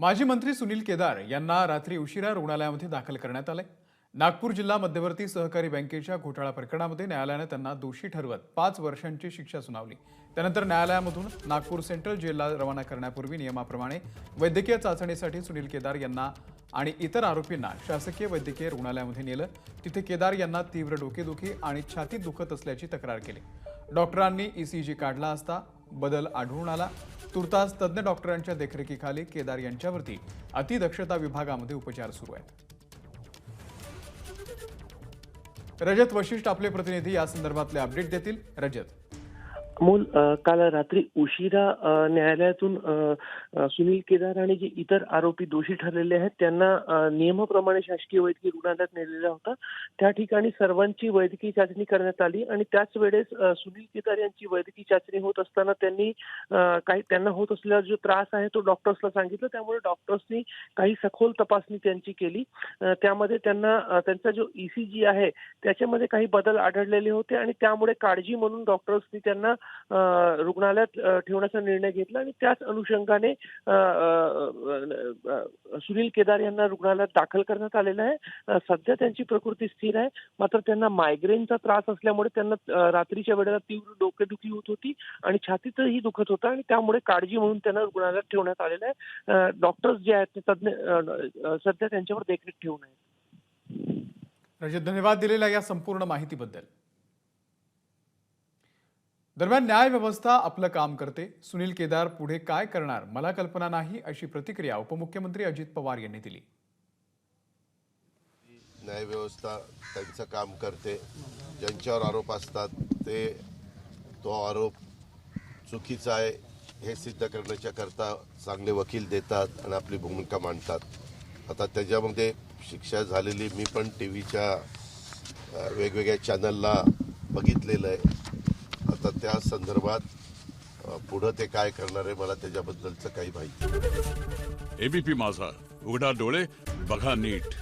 माजी मंत्री सुनील केदार यांना रात्री उशिरा रुग्णालयामध्ये दाखल करण्यात आले. नागपूर जिल्हा मध्यवर्ती सहकारी बँकेच्या घोटाळा प्रकरणामध्ये न्यायालयानं त्यांना दोषी ठरवत पाच वर्षांची शिक्षा सुनावली. त्यानंतर न्यायालयामधून नागपूर सेंट्रल जेलला रवाना करण्यापूर्वी नियमाप्रमाणे वैद्यकीय चाचणीसाठी सुनील केदार यांना आणि इतर आरोपींना शासकीय वैद्यकीय रुग्णालयामध्ये नेलं. तिथे केदार यांना तीव्र डोकेदुखी आणि छातीत दुखत असल्याची तक्रार केली. डॉक्टरांनी ईसीजी काढला असता बदल आढळून आला. तुर्तास तज्ज्ञ डॉक्टरांच्या देखरेखीखाली केदार यांच्यावरती अतिदक्षता विभागामध्ये उपचार सुरू आहेत. रजत वशिष्ठ आपले प्रतिनिधी या संदर्भातले अपडेट देतील. रजत. अमोल काल रात्री उशिरा न्यायालयातून सुनील केदार आणि जे इतर आरोपी दोषी ठरलेले आहेत त्यांना नियमाप्रमाणे शासकीय वैद्यकीय रुग्णालयात नेलेला होता. त्या ठिकाणी सर्वांची वैद्यकीय चाचणी करण्यात आली आणि त्याच वेळेस सुनील केदार यांची वैद्यकीय चाचणी होत असताना त्यांनी काही त्यांना होत असलेला जो त्रास आहे तो डॉक्टर्सला सांगितलं. त्यामुळे डॉक्टर्सनी काही सखोल तपासणी त्यांची केली. त्यामध्ये त्यांना त्यांचा जो ईसीजी आहे त्याच्यामध्ये काही बदल आढळलेले होते आणि त्यामुळे काळजी म्हणून डॉक्टर्सनी त्यांना रुग्णालयात ठेवण्याचा निर्णय घेतला आणि त्याच अनुषंगाने सुनील केदार यांना रुग्णालयात दाखल करण्यात आलेलं आहे. सध्या त्यांची प्रकृती स्थिर आहे. मात्र त्यांना मायग्रेनचा त्रास असल्यामुळे त्यांना रात्रीच्या वेळेला तीव्र डोकेदुखी होत होती आणि छातीतही दुखत होतं आणि त्यामुळे काळजी म्हणून त्यांना रुग्णालयात ठेवण्यात आलेलं आहे. डॉक्टर्स जे आहेत ते तज्ञ सध्या त्यांच्यावर देखरेख ठेवून आहेत. रजत धन्यवाद दिलेल्या या संपूर्ण माहितीबद्दल. दरम्यान न्यायव्यवस्था आपलं काम करते. सुनील केदार पुढे काय करणार? मला कल्पना नाही अशी प्रतिक्रिया उपमुख्यमंत्री अजित पवार यांनी दिली. न्यायव्यवस्था त्यांचं काम करते. ज्यांच्यावर आरोप असतात ते तो आरोप चुकीचा आहे हे सिद्ध करण्याच्या करता चांगले वकील देतात आणि आपली भूमिका मांडतात. आता त्याच्यामध्ये शिक्षा झालेली मी पण टी व्हीच्या वेगवेगळ्या चॅनलला बघितलेलं आहे. आता त्या संदर्भात पुढं ते काय करणार आहे मला त्याच्याबद्दलचं काही माहिती नाही. एबीपी माझा. उघडा डोळे बघा नीट.